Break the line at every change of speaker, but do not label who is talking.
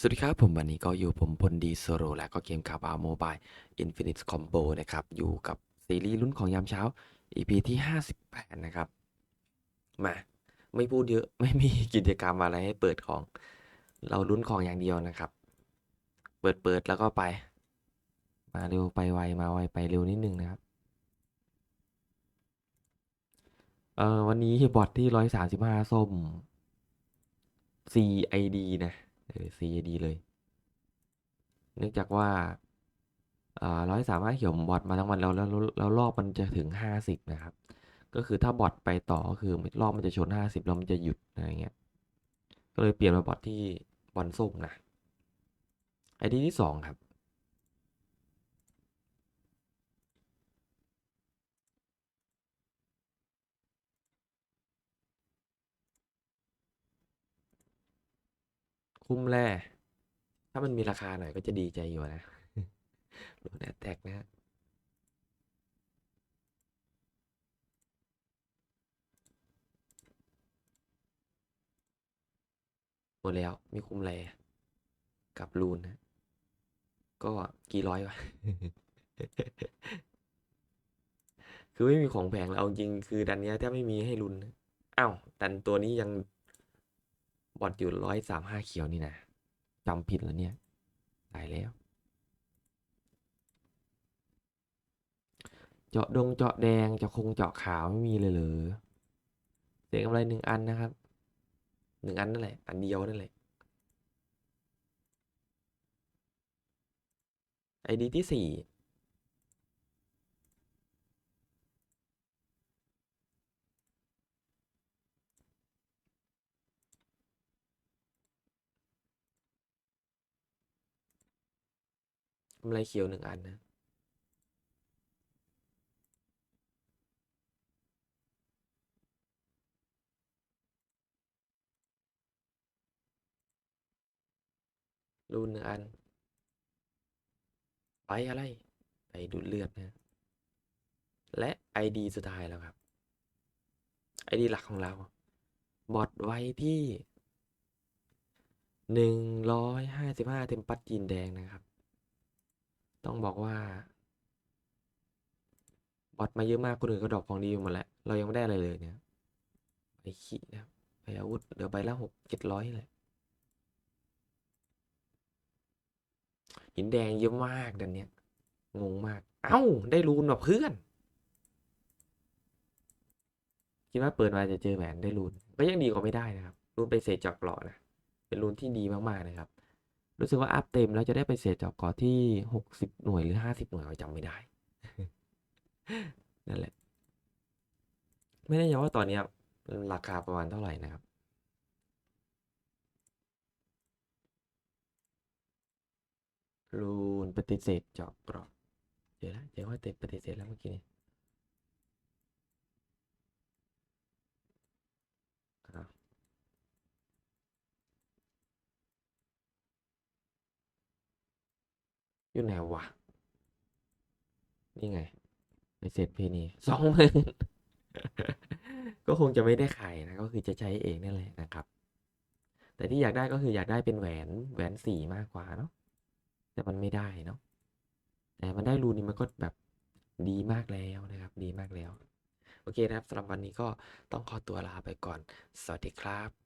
สวัสดีครับ ผมวันนี้ก็อยู่ผมพลดีโซโรและก็เกมคาบาโมบายอินฟินิตคอมโบนะครับ อยู่กับซีรีส์ลุ้นของยามเช้า EP ที่ 58 นะครับ มา ไม่พูดเยอะไม่มีกิจกรรมอะไรให้เปิดของ เราลุ้นของอย่างเดียวนะครับ เปิดเปิดแล้วก็ไป มาเร็วไปไวมาไวไปเร็วนิดนึงนะครับเออวันนี้บอทที่ร้อยสามสิบห้าส้ม CID นะ เออ CID เลย เนื่องจากว่าเราสามารถเขียนบอทมาทั้งวันแล้วแล้วแล้วรอบมันจะถึงห้าสิบนะครับ ก็คือถ้าบอทไปต่อก็คือรอบมันจะชนห้าสิบแล้วมันจะหยุดอะไรเงี้ย ก็เลยเปลี่ยนมาบอทที่บอลส้มนะไอดีที่สองครับ คุ้มแร่ถ้ามันมีราคาหน่อยก็จะดีใจอยู่นะโดนแอดแท็กนะฮะหมดแล้วมีคุ้มแร่กับรูนนะก็กี่ร้อยวะคือไม่มีของแพงแล้วเอาจริงคือดันเนี้ยแทบไม่มีให้ลุ้นนะอ้าวดันตัวนี้ยัง บอดอยู่ร้อยสามห้าเขียวนี่นะจำผิดแล้วเนี่ย ตายแล้ว เจาะดงเจาะแดงเจาะคงเจาะขาวไม่มีเลยเหรอเสียงกำไรหนึ่งอันนะครับหนึ่งอันนั่นแหละ อันเดียวนั่นแหละไอดีที่สี่ กำไรเขียวหนึ่งอันนะ รูนหนึ่งอัน ไปอะไร ไปดูดเลือดนะ และ ID สุดท้ายแล้วครับ ID หลักของเรา บอทไว้ที่หนึ่งร้อยห้าสิบห้าเทมปัดจีนแดงนะครับ ต้องบอกว่า บอทมาเยอะมากคนอื่นก็ดรอปของดีอยู่หมดแล้วเรายังไม่ได้อะไรเลยเนี่ยไปขี้นะครับไปอาวุธเดี๋ยวไปละหกเจ็ดร้อยเลยหินแดงเยอะมากดันเนี้ยงงมาก เอ้า ได้รูนแบบเพื่อน คิดว่าเปิดมาจะเจอแหวนได้รูน ก็ยังดีกว่าไม่ได้นะครับ รูนไปเศษจอกเกราะนะ เป็นรูนที่ดีมากๆนะครับ รู้สึกว่าอัพเต็มแล้วจะได้ไปเศษจอกกราะที่หกสิบหน่วยหรือห้าสิบหน่วยจำไม่ได้ นั่นแหละ ไม่แน่ใจว่าตอนนี้ราคาประมาณเท่าไหร่นะครับรูนปฏิเสธเจาะกราะเจอแล้วเจอว่าเต็มปฏิเสธแล้วเมื่อกี้นี้ อยู่ไหนวะ นี่ไงไปเสร็จเพนีสองหมื่นก็คงจะไม่ได้ขายนะ ก็คือจะใช้เองนั่นแหละนะครับ แต่ที่อยากได้ก็คืออยากได้เป็นแหวนแหวนสีมากกว่าเนาะแต่มันไม่ได้เนาะแต่มันได้รูนี่มันก็แบบดีมากแล้วนะครับ ดีมากแล้ว โอเคนะครับสำหรับวันนี้ก็ต้องขอตัวลาไปก่อน สวัสดีครับ